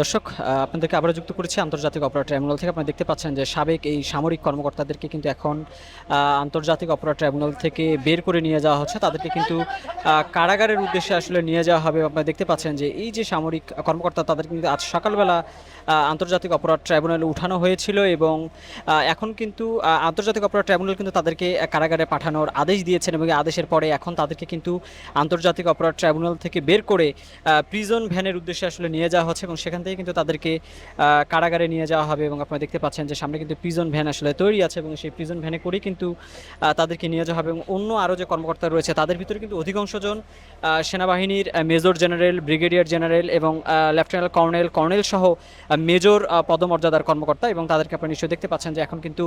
দর্শক আপনাদেরকে আবারও যুক্ত করেছি আন্তর্জাতিক অপরাধ ট্রাইব্যুনাল থেকে। আপনারা দেখতে পাচ্ছেন যে সাবেক এই সামরিক কর্মকর্তাদেরকে কিন্তু এখন আন্তর্জাতিক অপরাধ ট্রাইব্যুনাল থেকে বের করে নিয়ে যাওয়া হচ্ছে। তাদেরকে কিন্তু কারাগারের উদ্দেশ্যে আসলে নিয়ে যাওয়া হবে। আপনারা দেখতে পাচ্ছেন যে এই যে সামরিক কর্মকর্তা, তাদের কিন্তু আজ সকালবেলা আন্তর্জাতিক অপরাধ ট্রাইব্যুনালে উঠানো হয়েছিল এবং এখন কিন্তু আন্তর্জাতিক অপরাধ ট্রাইব্যুনাল কিন্তু তাদেরকে কারাগারে পাঠানোর আদেশ দিয়েছেন এবং আদেশের পরে এখন তাদেরকে কিন্তু আন্তর্জাতিক অপরাধ ট্রাইব্যুনাল থেকে বের করে প্রিজন ভ্যানের উদ্দেশ্যে আসলে নিয়ে যাওয়া হচ্ছে এবং সেখান থেকে কিন্তু তাদেরকে কারাগারে নিয়ে যাওয়া হবে এবং আপনারা দেখতে পাচ্ছেন যে সামনে কিন্তু প্রিজন ভ্যান আসলে তৈরি আছে এবং সেই প্রিজন ভ্যানে করেই কিন্তু তাদেরকে নিয়ে যাওয়া হবে এবং অন্য আরও যে কর্মকর্তা রয়েছে তাদের ভিতরে কিন্তু অধিকাংশজন সেনাবাহিনীর মেজর জেনারেল ব্রিগেডিয়ার জেনারেল এবং লেফটেন্যান্ট কর্নেল কর্নেল সহ মেজর পদমর্যাদার কর্মকর্তা এবং তাদেরকে আপনারা নিশ্চয়ই দেখতে পাচ্ছেন যে এখন কিন্তু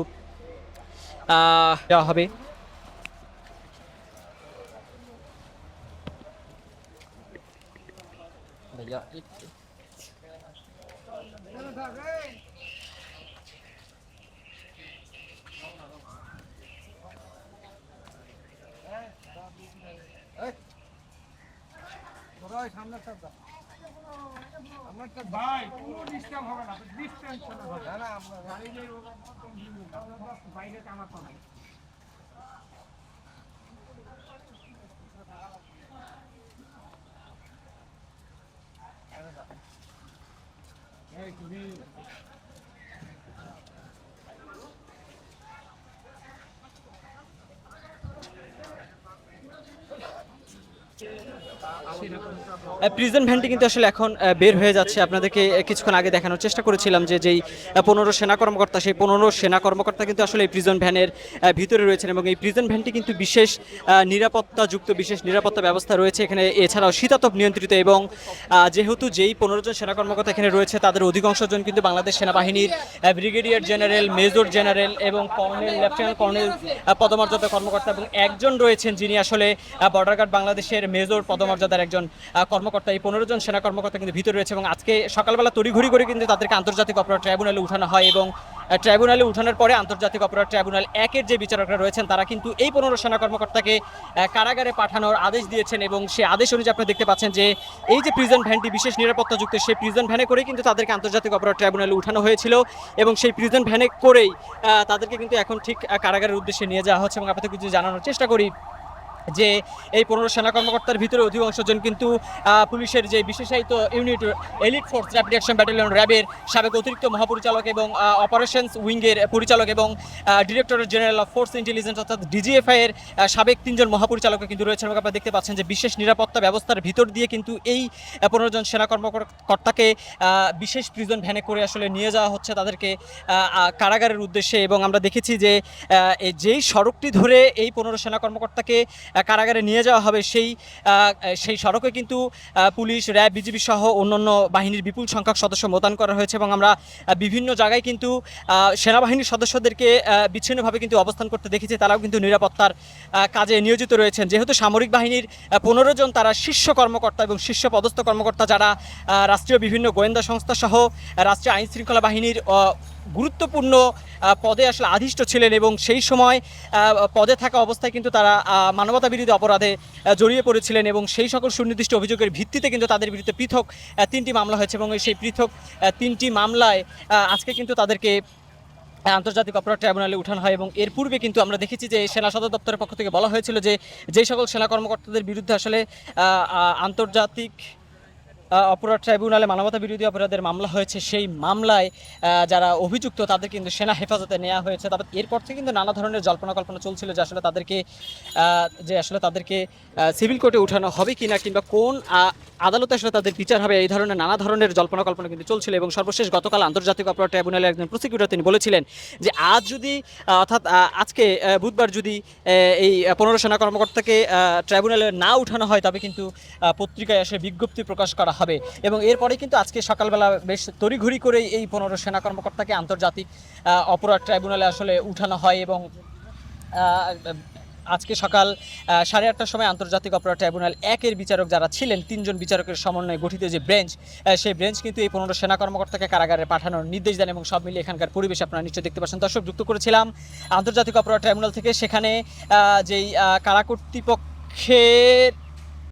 দেওয়া হবে। ভাই কোনো ডিস্টার্ব হবে না ডিস্টেন্স হবে না না আমরা বাইরে কামাত নাই এই তুমি প্রিজন ভ্যানটি কিন্তু আসলে এখন বের হয়ে যাচ্ছে। আপনাদেরকে কিছুক্ষণ আগে দেখানোর চেষ্টা করেছিলাম যে যেই পনেরো সেনা কর্মকর্তা, সেই পনেরো সেনা কর্মকর্তা কিন্তু আসলে এই প্রিজন ভ্যানের ভিতরে রয়েছেন এবং এই প্রিজন ভ্যানটি কিন্তু বিশেষ নিরাপত্তাযুক্ত, বিশেষ নিরাপত্তা ব্যবস্থা রয়েছে এখানে। এছাড়াও শীতাতপ নিয়ন্ত্রিত এবং যেহেতু যেই পনেরো জন সেনা কর্মকর্তা এখানে রয়েছে, তাদের অধিকাংশ জন কিন্তু বাংলাদেশ সেনাবাহিনীর ব্রিগেডিয়ার জেনারেল মেজর জেনারেল এবং কর্নেল লেফটেন্যান্ট কর্নেল পদমর্যাদা কর্মকর্তা এবং একজন রয়েছেন যিনি আসলে বর্ডার গার্ড বাংলাদেশের মেজর পদমর্যাদার একজন কর্মকর্তা। এই পনেরো জন সেনা কর্মকর্তা কিন্তু ভিতরে রয়েছে এবং আজকে সকালবেলা তড়িঘড়ি করে কিন্তু তাদেরকে আন্তর্জাতিক অপরাধ ট্রাইব্যুনালে উঠানো হয় এবং ট্রাইব্যুনালে উঠানোর পরে আন্তর্জাতিক অপরাধ ট্রাইব্যুনাল একের যে বিচারকরা রয়েছেন, তারা কিন্তু এই পনেরো সেনা কর্মকর্তাকে কারাগারে পাঠানোর আদেশ দিয়েছেন এবং সেই আদেশ অনুযায়ী আপনি দেখতে পাচ্ছেন যে এই যে প্রিজন ভ্যানটি বিশেষ নিরাপত্তাযুক্ত সেই প্রিজন ভ্যানে করেই কিন্তু তাদেরকে আন্তর্জাতিক অপরাধ ট্রাইব্যুনালে উঠানো হয়েছিল এবং সেই প্রিজন ভ্যানে করেই তাদেরকে কিন্তু এখন ঠিক কারাগারের উদ্দেশ্যে নিয়ে যাওয়া হচ্ছে এবং আপনাদের কিছু জানানোর চেষ্টা করি। যে এই পনেরো সেনা কর্মকর্তার ভিতরে অধিকাংশজন কিন্তু পুলিশের যে বিশেষায়িত unit elite force rapid action battalion র্যাবের সাবেক অতিরিক্ত মহাপরিচালক এবং অপারেশনস উইংয়ের পরিচালক এবং director general of force intelligence অর্থাৎ ডিজিএফআই এর সাবেক তিনজন মহাপরিচালক কিন্তু রয়েছেন এবং আপনারা দেখতে পাচ্ছেন যে বিশেষ নিরাপত্তা ব্যবস্থার ভিতর দিয়ে কিন্তু এই পনেরো জন সেনা কর্মকর্তাকে বিশেষ প্রিজন ভ্যানে করে আসলে নিয়ে যাওয়া হচ্ছে তাদেরকে কারাগারের উদ্দেশ্যে এবং আমরা দেখেছি যে যেই সড়কটি ধরে এই পনেরো সেনা কর্মকর্তাকে কারাগারে নিয়ে যাওয়া হবে সেই সেই সড়কে কিন্তু পুলিশ, র্যাব, বিজিবি সহ অন্যান্য বাহিনীর বিপুল সংখ্যক সদস্য মোতায়েন করা হয়েছে এবং আমরা বিভিন্ন জায়গায় কিন্তু সেনাবাহিনীর সদস্যদেরকে বিচ্ছিন্নভাবে কিন্তু অবস্থান করতে দেখেছি। তারাও কিন্তু নিরাপত্তার কাজে নিয়োজিত রয়েছেন। যেহেতু সামরিক বাহিনীর পনেরো জন তারা শীর্ষ কর্মকর্তা এবং শীর্ষ পদস্থ কর্মকর্তা যারা রাষ্ট্রীয় বিভিন্ন গোয়েন্দা সংস্থা সহ, রাষ্ট্রীয় আইন শৃঙ্খলা বাহিনীর গুরুত্বপূর্ণ পদে আসলে আধিষ্ঠ ছিলেন এবং সেই সময় পদে থাকা অবস্থায় কিন্তু তারা মানবতা বিরোধী অপরাধে জড়িয়ে পড়েছিলেন এবং সেই সকল সুনির্দিষ্ট অভিযোগের ভিত্তিতে কিন্তু তাদের বিরুদ্ধে পৃথক তিনটি মামলা হয়েছে এবং সেই পৃথক তিনটি মামলায় আজকে কিন্তু তাদেরকে আন্তর্জাতিক অপরাধ ট্রাইব্যুনালে উঠানো হয় এবং এর পূর্বে কিন্তু আমরা দেখেছি যে সেনা সদর দপ্তরের পক্ষ থেকে বলা হয়েছিল যে যেই সকল সেনা কর্মকর্তাদের বিরুদ্ধে আসলে আন্তর্জাতিক অপরাধ ট্রাইব্যুনালে মানবতা বিরোধী অপরাধের মামলা হয়েছে। সেই মামলায় যারা অভিযুক্ত, তাদের কিন্তু সেনা হেফাজতে নেওয়া হয়েছে। তবে এরপর থেকে কিন্তু নানা ধরনের জল্পনা কল্পনা চলছিল যে আসলে তাদেরকে যে আসলে তাদেরকে সিভিল কোর্টে উঠানো হবে কিনা কিংবা কোন আদালতে আসলে তাদের বিচার হবে, এই ধরনের নানা ধরনের জল্পনা কল্পনা কিন্তু চলছিল এবং সর্বশেষ গতকাল আন্তর্জাতিক অপরাধ ট্রাইব্যুনালের একজন প্রসিকিউটর তিনি বলেছিলেন যে আজ যদি অর্থাৎ আজকে বুধবার যদি এই পনেরো সেনা কর্মকর্তাকে ট্রাইব্যুনালে না উঠানো হয়, তবে কিন্তু পত্রিকায় আসলে বিজ্ঞপ্তি প্রকাশ করা হবে। এবং এরপরে কিন্তু আজকে সকালবেলা বেশ তড়িঘড়ি করে এই পনেরো সেনা কর্মকর্তাকে আন্তর্জাতিক অপরাধ ট্রাইব্যুনালে আসলে উঠানো হয় এবং আজকে সকাল সাড়ে আটটার সময় আন্তর্জাতিক অপরাধ ট্রাইব্যুনাল একের বিচারক যারা ছিলেন তিনজন বিচারকের সমন্বয়ে গঠিত যে আহ, সেই বেঞ্চ কিন্তু এই পনেরো সেনা কর্মকর্তাকে কারাগারে পাঠানোর নির্দেশ দেন এবং সব মিলিয়ে এখানকার পরিবেশ আপনারা নিশ্চয়ই দেখতে পাচ্ছেন। দর্শক যুক্ত করেছিলাম আন্তর্জাতিক অপরাধ ট্রাইব্যুনাল থেকে। সেখানে যেই কারা কর্তৃপক্ষের